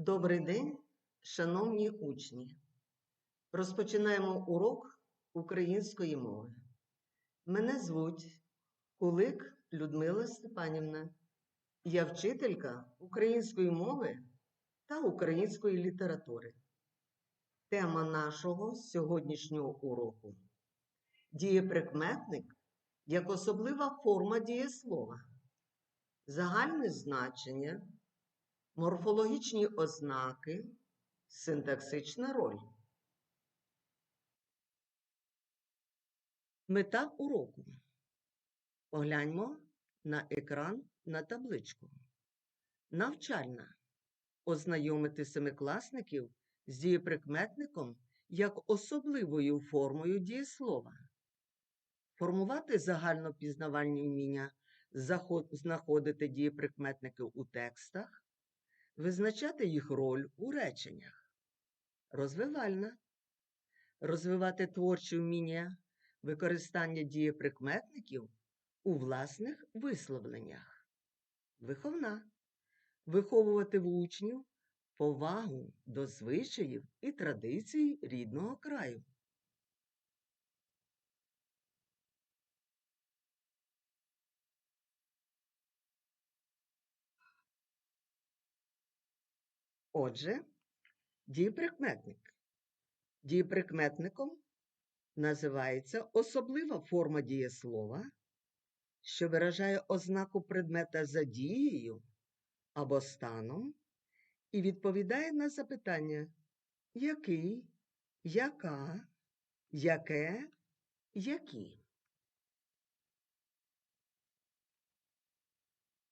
Добрий день, шановні учні. Розпочинаємо урок української мови. Мене звуть Кулик Людмила Степанівна. Я вчителька української мови та української літератури. Тема нашого сьогоднішнього уроку дієприкметник як особлива форма дієслова, загальне значення, морфологічні ознаки, синтаксична роль. Мета уроку. Погляньмо на екран на табличку. Навчальна. Ознайомити семикласників з дієприкметником як особливою формою дієслова. Формувати загальнопізнавальні вміння, знаходити дієприкметники у текстах, визначати їх роль у реченнях. Розвивальна. Розвивати творчі вміння використання дієприкметників у власних висловленнях. Виховна. Виховувати в учнів повагу до звичаїв і традицій рідного краю. Отже, дієприкметник. Дієприкметником називається особлива форма дієслова, що виражає ознаку предмета за дією або станом і відповідає на запитання який, яка, яке, які.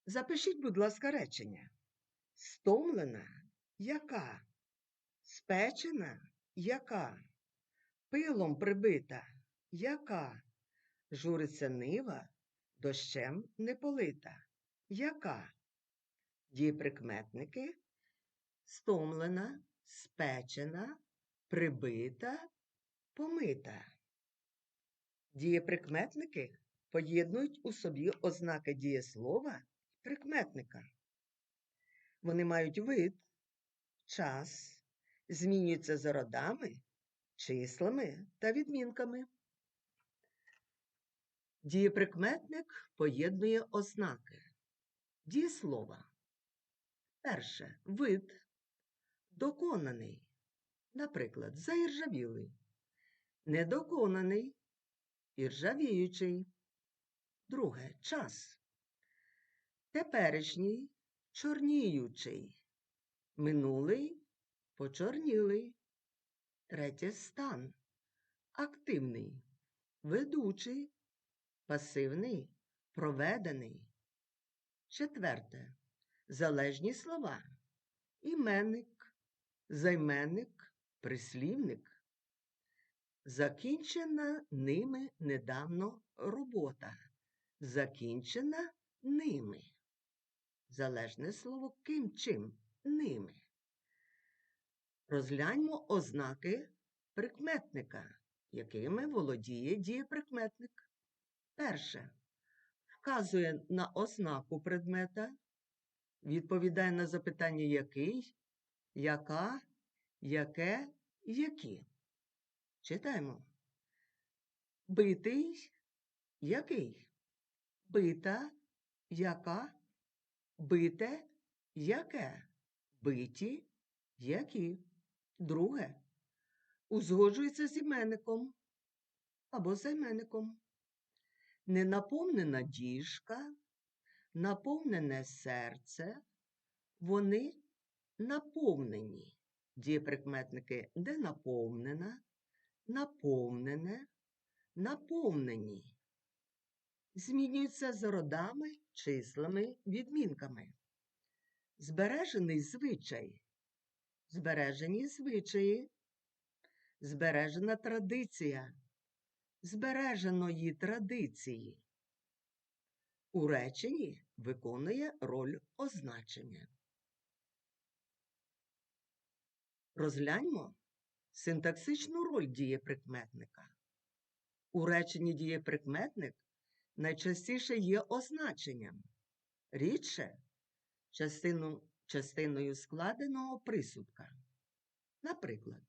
Запишіть, будь ласка, речення. Стомлена яка? Спечена яка? Пилом прибита яка? Журиться нива, дощем не полита. Яка? Дієприкметники стомлена, спечена, прибита, помита. Дієприкметники поєднують у собі ознаки дієслова і прикметника. Вони мають вид, час, змінюються за родами, числами та відмінками. Дієприкметник поєднує ознаки. Дієслова. Перше. Вид. Доконаний, наприклад, заіржавілий, недоконаний, іржавіючий. Друге. Час. Теперішній. Чорніючий, минулий почорнілий. Третє стан. Активний, ведучий, пасивний, проведений. Четверте. Залежні слова. Іменник, займенник, прислівник. Закінчена ними недавно робота. Закінчена ними. Залежне слово ким чим ними. Розгляньмо ознаки прикметника, якими володіє дієприкметник. Перше. Вказує на ознаку предмета, відповідає на запитання який, яка, яке, які. Читаємо. Битий, який? Бита, яка? Бите, яке? Биті, які? Друге. Узгоджується з іменником або займенником. Ненаповнена діжка, наповнене серце, вони наповнені. Дієприкметники де наповнена, наповнене, наповнені. Змінюються за родами, числами, відмінками. Збережений звичай. Збережені звичаї, збережена традиція, збереженої традиції. У реченні виконує роль означення. Розгляньмо синтаксичну роль дієприкметника. У реченні дієприкметник найчастіше є означенням. Рідше частину частиною складеного присудка. Наприклад,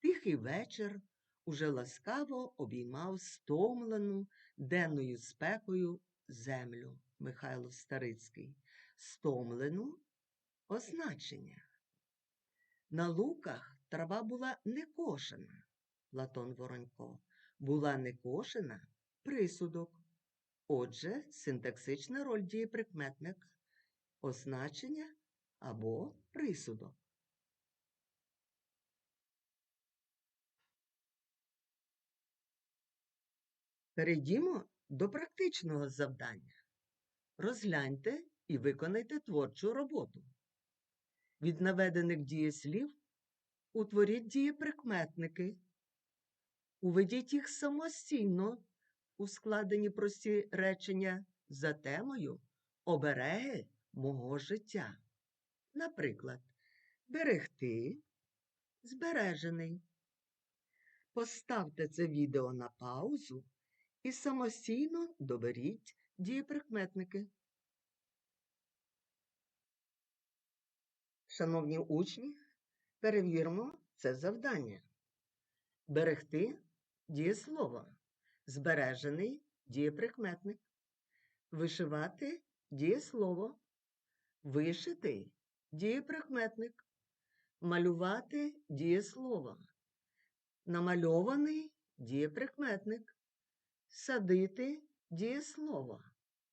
тихий вечір уже ласкаво обіймав стомлену денною спекою землю Михайло Старицький. Стомлену означення. На луках трава була не кошена, Платон Воронько, була не кошена присудок. Отже, синтаксична роль дієприкметник означення або присудок. Перейдімо до практичного завдання. Розгляньте і виконайте творчу роботу. Від наведених дієслів утворіть дієприкметники. Уведіть їх самостійно у складені прості речення за темою обереги мого життя. Наприклад, берегти, збережений. Поставте це відео на паузу і самостійно доберіть дієприкметники. Шановні учні, перевіримо це завдання. Берегти дієслово. Збережений дієприкметник. Вишивати дієслово. Вишитий дієприкметник. Малювати дієслово. Намальований дієприкметник. Садити дієслово.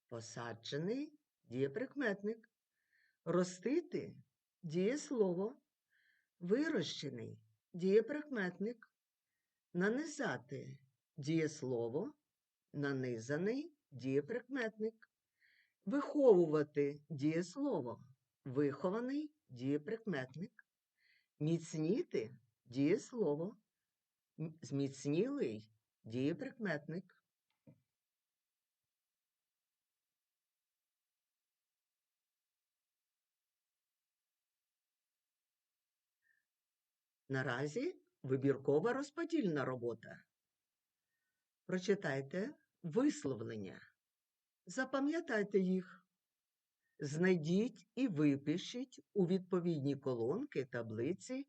Посаджений дієприкметник. Ростити дієслово. Вирощений дієприкметник. Нанизати дієслово. Нанизаний дієприкметник. Виховувати дієслово. Вихований дієприкметник. Міцніти дієслово. Зміцнілий дієприкметник. Наразі вибіркова розподільна робота. Прочитайте висловлення. Запам'ятайте їх. Знайдіть і випишіть у відповідні колонки таблиці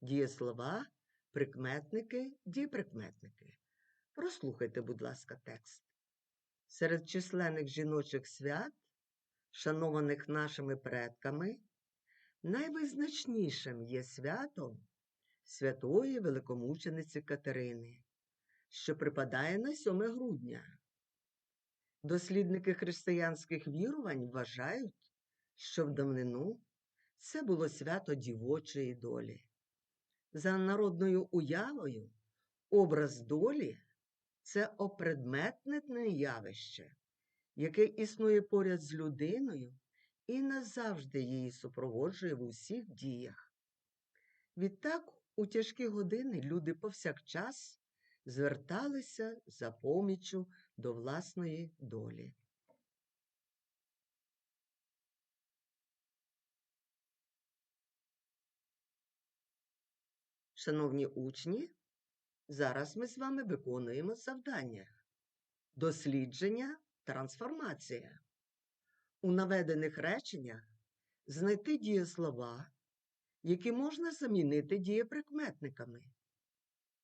дієслова, прикметники, дієприкметники. Прослухайте, будь ласка, текст. Серед численних жіночих свят, шанованих нашими предками, найвизначнішим є свято святої великомучениці Катерини, що припадає на 7 грудня. Дослідники християнських вірувань вважають, що в давнину це було свято дівочої долі. За народною уявою, образ долі це опредметнене явище, яке існує поряд з людиною і назавжди її супроводжує в усіх діях. Відтак, у тяжкі години люди повсякчас зверталися за поміччю до власної долі. Шановні учні, зараз ми з вами виконуємо завдання. Дослідження, трансформація. У наведених реченнях знайти дієслова, які можна замінити дієприкметниками.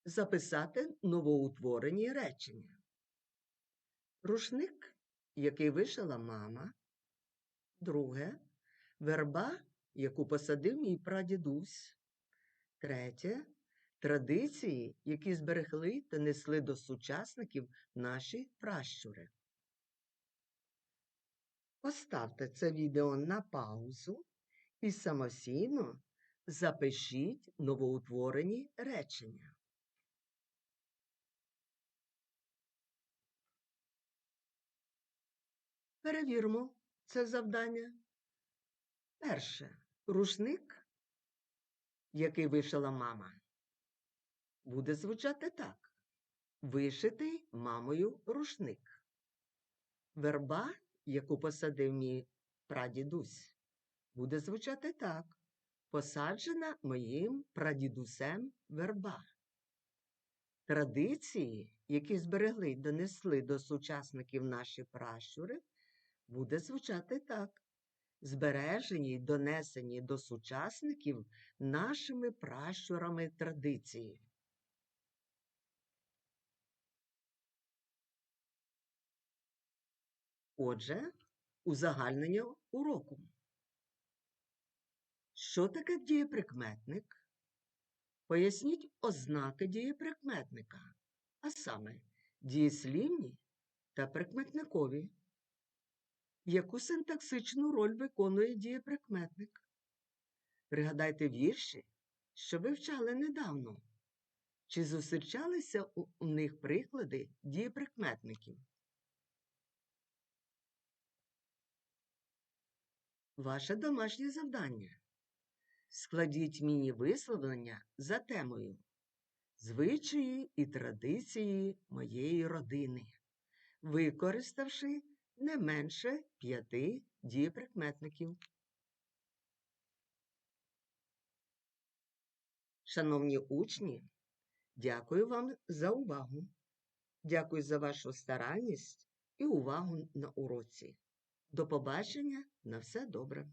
Записати новоутворені речення. Рушник, який вишила мама. Друге. Верба, яку посадив мій прадідусь. Третє. Традиції, які зберегли та несли до сучасників наші пращури. Поставте це відео на паузу і самостійно запишіть новоутворені речення. Перевіримо це завдання. Перше. Рушник, який вишила мама, буде звучати так. Вишитий мамою рушник. Верба, яку посадив мій прадідусь, буде звучати так. Посаджена моїм прадідусем верба. Традиції, які зберегли й донесли до сучасників наші пращури, буде звучати так. збережені й донесені до сучасників нашими пращурами традиції. Отже, узагальнення уроку. Що таке дієприкметник? Поясніть ознаки дієприкметника, а саме дієслівні та прикметникові. Яку синтаксичну роль виконує дієприкметник? Пригадайте вірші, що ви вчали недавно. Чи зустрічалися у них приклади дієприкметників? Ваше домашнє завдання. Складіть міні-висловлення за темою Звичаї і традиції моєї родини, використавши не менше п'яти дієприкметників. Шановні учні, дякую вам за увагу. Дякую за вашу старанність і увагу на уроці. До побачення на все добре.